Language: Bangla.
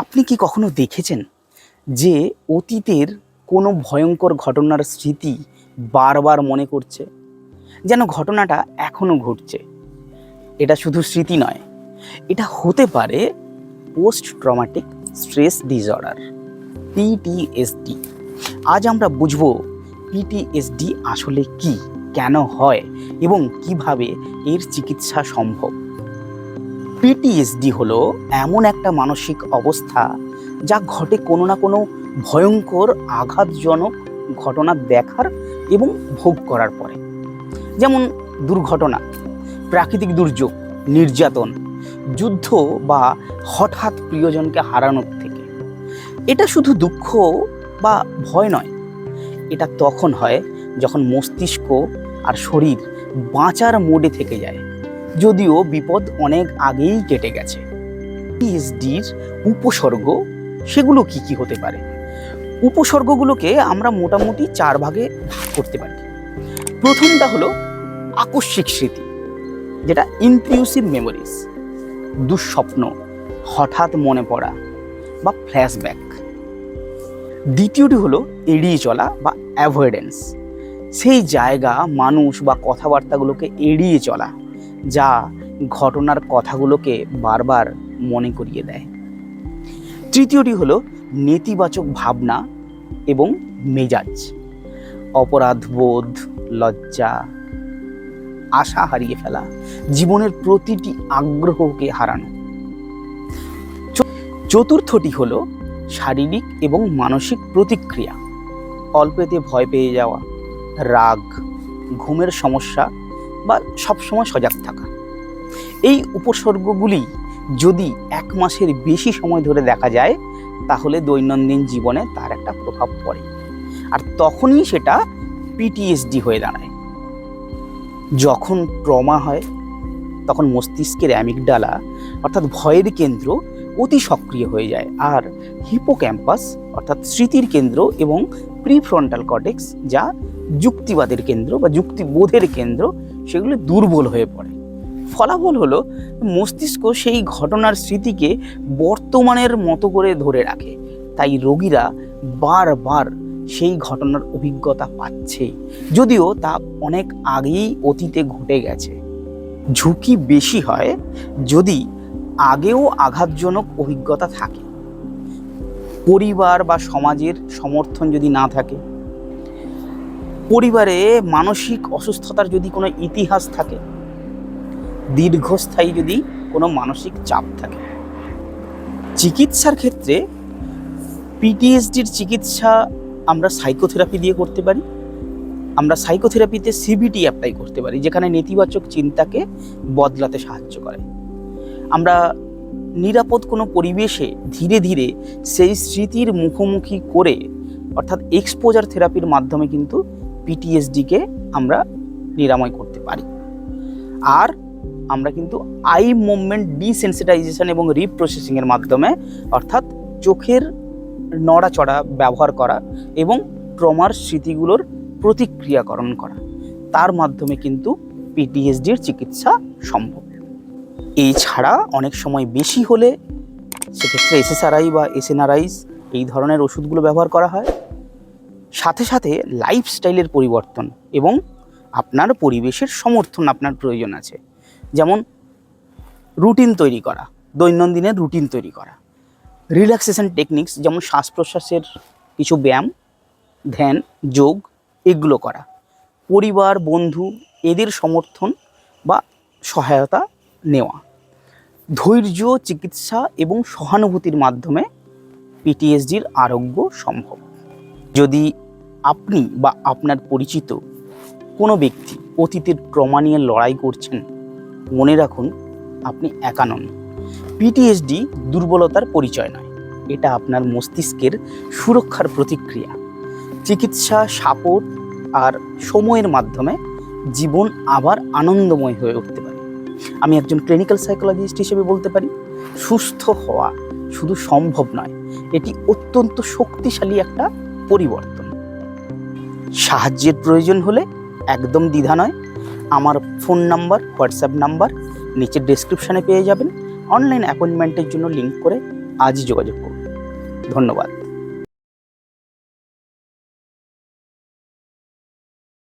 আপনি কি কখনো দেখেছেন যে অতীতের কোনো ভয়ঙ্কর ঘটনার স্মৃতি বারবার মনে করছে? যেন ঘটনাটা এখনও ঘটছে। এটা শুধু স্মৃতি নয়, এটা হতে পারে post traumatic stress disorder PTSD আজ আমরা বুঝব পিটিএসডি আসলে কি, কেন হয় এবং কীভাবে এর চিকিৎসা সম্ভব। পিটিএসডি হলো এমন একটা মানসিক অবস্থা যা ঘটে কোনো না কোনো ভয়ঙ্কর আঘাতজনক ঘটনা দেখার এবং ভোগ করার পরে। যেমন দুর্ঘটনা, প্রাকৃতিক দুর্যোগ, নির্যাতন, যুদ্ধ বা হঠাৎ প্রিয়জনকে হারানোর থেকে। এটা শুধু দুঃখ বা ভয় নয়, এটা তখন হয় যখন মস্তিষ্ক আর শরীর বাঁচার মোডে থেকে যায়। যদিও বিপদ অনেক আগেই কেটে গেছে। পিএইচডির উপসর্গ, সেগুলো কি কি হতে পারে? উপসর্গগুলোকে আমরা মোটামুটি চার ভাগে ভাগ করতে পারি। প্রথমটা হলো আকস্মিক স্মৃতি, যেটা ইনক্লুসিভ মেমোরিজ দুঃস্বপ্ন, হঠাৎ মনে পড়া বা ফ্ল্যাশব্যাক দ্বিতীয়টি হলো এড়িয়ে চলা বা অ্যাভয়েডেন্স সেই জায়গা, মানুষ বা কথাবার্তাগুলোকে এড়িয়ে চলা। যা ঘটনার কথাগুলোকে বারবার মনে করিয়ে দেয়। তৃতীয়টি হলো নেতিবাচক ভাবনা এবং মেজাজ। অপরাধবোধ লজ্জা, আশা হারিয়ে ফেলা, জীবনের প্রতিটি আগ্রহকে হারানো। চতুর্থটি হলো শারীরিক এবং মানসিক প্রতিক্রিয়া। অল্পেতে ভয় পেয়ে যাওয়া, রাগ, ঘুমের সমস্যা বা সবসময় সজাগ থাকা। এই উপসর্গগুলি যদি এক মাসের বেশি সময় ধরে দেখা যায়, তাহলে দৈনন্দিন জীবনে তার একটা প্রভাব পড়ে। আর তখনই সেটা পিটিএসডি হয়ে দাঁড়ায়। যখন ট্রমা হয়, তখন মস্তিষ্কের অ্যামিকডালা অর্থাৎ ভয়ের কেন্দ্র, অতি সক্রিয় হয়ে যায়। আর হিপোক্যাম্পাস, অর্থাৎ স্মৃতির কেন্দ্র এবং প্রিফ্রন্টাল কর্টেক্স, যা যুক্তিবাদের কেন্দ্র বা যুক্তিবোধের কেন্দ্র সেগুলো দুর্বল হয়ে পড়ে। ফলাফল হলো, মস্তিষ্ক সেই ঘটনার স্মৃতিকে বর্তমানের মতো করে ধরে রাখে। তাই রোগীরা বারবার সেই ঘটনার অভিজ্ঞতা পাচ্ছে। যদিও তা অনেক আগেই অতীতে ঘটে গেছে। ঝুঁকি বেশি হয় যদি আগেও আঘাতজনক অভিজ্ঞতা থাকে। পরিবার বা সমাজের সমর্থন যদি না থাকে পরিবারে মানসিক অসুস্থতার যদি কোনো ইতিহাস থাকে, দীর্ঘস্থায়ী যদি কোনো মানসিক চাপ থাকে, চিকিৎসার ক্ষেত্রে পিটিএসডির চিকিৎসা আমরা সাইকোথেরাপি দিয়ে করতে পারি, আমরা সাইকোথেরাপিতে সিবিটি অ্যাপ্লাই করতে পারি, যেখানে নেতিবাচক চিন্তাকে বদলাতে সাহায্য করে। আমরা নিরাপদ কোনো পরিবেশে ধীরে ধীরে সেই স্মৃতির মুখোমুখি করে, অর্থাৎ এক্সপোজার থেরাপির মাধ্যমে কিন্তু পিটিএসডিকে আমরা নিরাময় করতে পারি। আর আমরা কিন্তু আই মুভমেন্ট ডিসেন্সিটাইজেশন এবং রিপ্রসেসিংয়ের মাধ্যমে অর্থাৎ চোখের নড়াচড়া ব্যবহার করা এবং ট্রমার স্মৃতিগুলোর প্রতিক্রিয়াকরণ করা। তার মাধ্যমে কিন্তু পিটিএসডির চিকিৎসা সম্ভব। এছাড়া অনেক সময় বেশি হলে সেক্ষেত্রে এসএসআরআই বা এসএনআরআইস এই ধরনের ওষুধগুলো ব্যবহার করা হয়। সাথে সাথে লাইফস্টাইলের পরিবর্তন এবং আপনার পরিবেশের সমর্থন আপনার প্রয়োজন আছে। যেমন রুটিন তৈরি করা, দৈনন্দিনের রুটিন তৈরি করা রিল্যাক্সেশন টেকনিক্স যেমন শ্বাস প্রশ্বাসের কিছু ব্যায়াম, ধ্যান, যোগ এগুলো করা। পরিবার, বন্ধু এদের সমর্থন বা সহায়তা নেওয়া। ধৈর্য, চিকিৎসা এবং সহানুভূতির মাধ্যমে পিটিএসডির আরোগ্য সম্ভব। যদি আপনি বা আপনার পরিচিত কোনো ব্যক্তি অতীতের ট্রমা নিয়ে লড়াই করছেন, মনে রাখুন আপনি একা নন। পিটিএসডি দুর্বলতার পরিচয় নয়। এটা আপনার মস্তিষ্কের সুরক্ষার প্রতিক্রিয়া। চিকিৎসা, সাপোর্ট আর সময়ের মাধ্যমে জীবন আবার আনন্দময় হয়ে উঠতে পারে। আমি একজন ক্লিনিক্যাল সাইকোলজিস্ট হিসেবে বলতে পারি, সুস্থ হওয়া শুধু সম্ভব নয়, এটি অত্যন্ত শক্তিশালী একটা পরিবর্তন। সাহায্যের প্রয়োজন হলে একদম দ্বিধা নয়। আমার ফোন নাম্বার হোয়াটসঅ্যাপ নাম্বার নিচের ডিসক্রিপশানে পেয়ে যাবেন। অনলাইন অ্যাপয়েন্টমেন্টের জন্য লিঙ্ক করে আজই যোগাযোগ করুন। ধন্যবাদ।